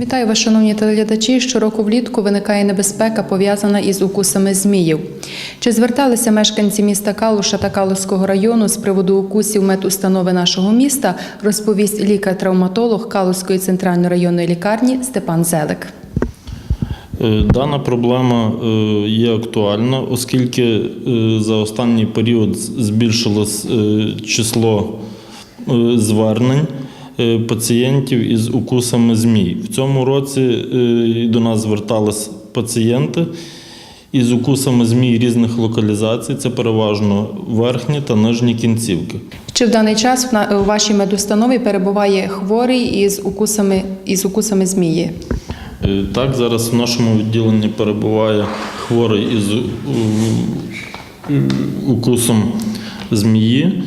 Вітаю вас, шановні телеглядачі. Щороку влітку виникає небезпека, пов'язана із укусами зміїв. Чи зверталися мешканці міста Калуша та Калуського району з приводу укусів медустанови нашого міста, розповість лікар-травматолог Калуської центральної районної лікарні Степан Зелик. Е, Дана проблема е, є актуальна, оскільки е, за останній період збільшилось число звернень пацієнтів із укусами змій. В цьому році е, до нас звертались пацієнти із укусами змій різних локалізацій. Це переважно верхні та нижні кінцівки. Чи в даний час у вашій медустанові перебуває хворий із укусами, із укусами змії? Е, Так, зараз в нашому відділенні перебуває хворий із укусом змії.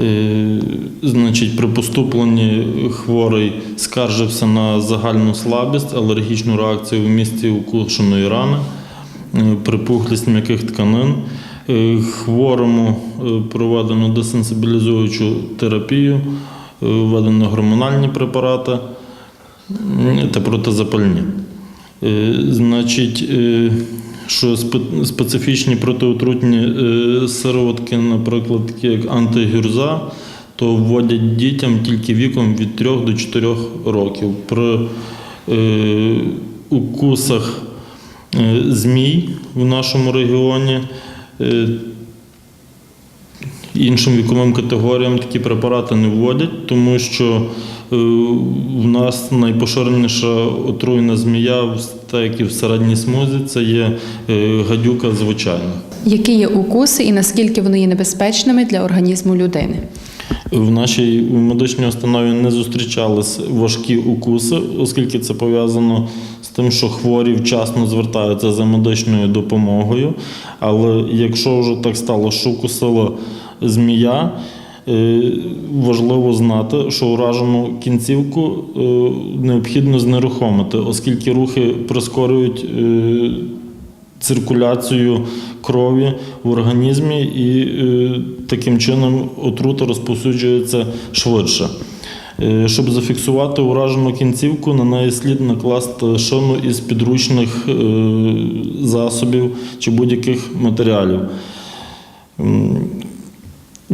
Е, Значить, при поступленні хворий скаржився на загальну слабість, алергічну реакцію в місці укушеної рани, е, припухлість м'яких тканин. Е, Хворому проведено десенсибілізуючу терапію, введено гормональні препарати та протизапальні. Значить, що спе- специфічні протиотрутні е, сироватки, наприклад, такі як антигюрза, то вводять дітям тільки віком від 3 до 4 років. При е, укусах е, змій в нашому регіоні Іншим віковим категоріям такі препарати не вводять, тому що в нас найпоширеніша отруйна змія, так як і в середній смузі, це є е, гадюка звичайна. Які є укуси і наскільки вони є небезпечними для організму людини? В нашій медичній установі не зустрічались важкі укуси, оскільки це пов'язано з тим, що хворі вчасно звертаються за медичною допомогою. Але якщо вже так стало, що укусила змія, е, важливо знати, що уражену кінцівку е, необхідно знерухомити, оскільки рухи прискорюють е, циркуляцію крові в організмі і е, таким чином отрута розповсюджується швидше. Е, Щоб зафіксувати уражену кінцівку, на неї слід накласти шину із підручних е, засобів чи будь-яких матеріалів.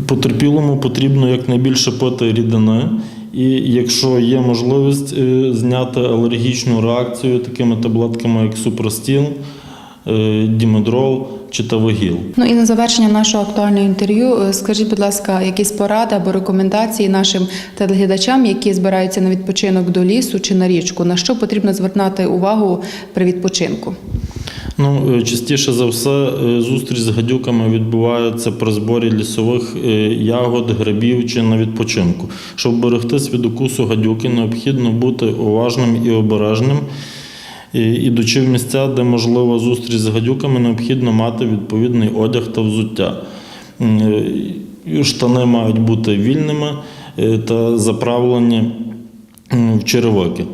Потерпілому потрібно якнайбільше пити рідини, і якщо є можливість е, зняти алергічну реакцію такими таблетками, як супростіл, е, дімедрол чи тавагіл. Ну і на завершення нашого актуального інтерв'ю, е, скажіть, будь ласка, якісь поради або рекомендації нашим телеглядачам, які збираються на відпочинок до лісу чи на річку, на що потрібно звертати увагу при відпочинку? Ну, е, частіше за все, е, зустріч з гадюками відбувається при зборі лісових е, ягод, грибів чи на відпочинку. Щоб берегтись від укусу гадюки, необхідно бути уважним і обережним. Ідучи в місця, де можлива зустріч з гадюками, необхідно мати відповідний одяг та взуття. Штани мають бути вільними та заправлені в черевики,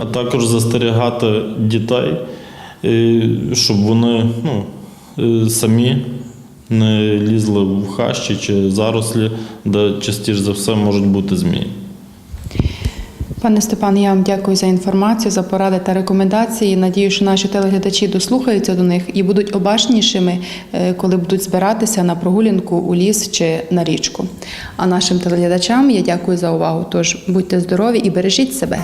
а також застерігати дітей, щоб вони ну, е, самі не лізли в хащі чи зарослі, де частіше за все можуть бути змії. Пане Степан, я вам дякую за інформацію, за поради та рекомендації. Надію, що наші телеглядачі дослухаються до них і будуть обачнішими, е, коли будуть збиратися на прогулянку у ліс чи на річку. А нашим телеглядачам я дякую за увагу. Тож будьте здорові і бережіть себе.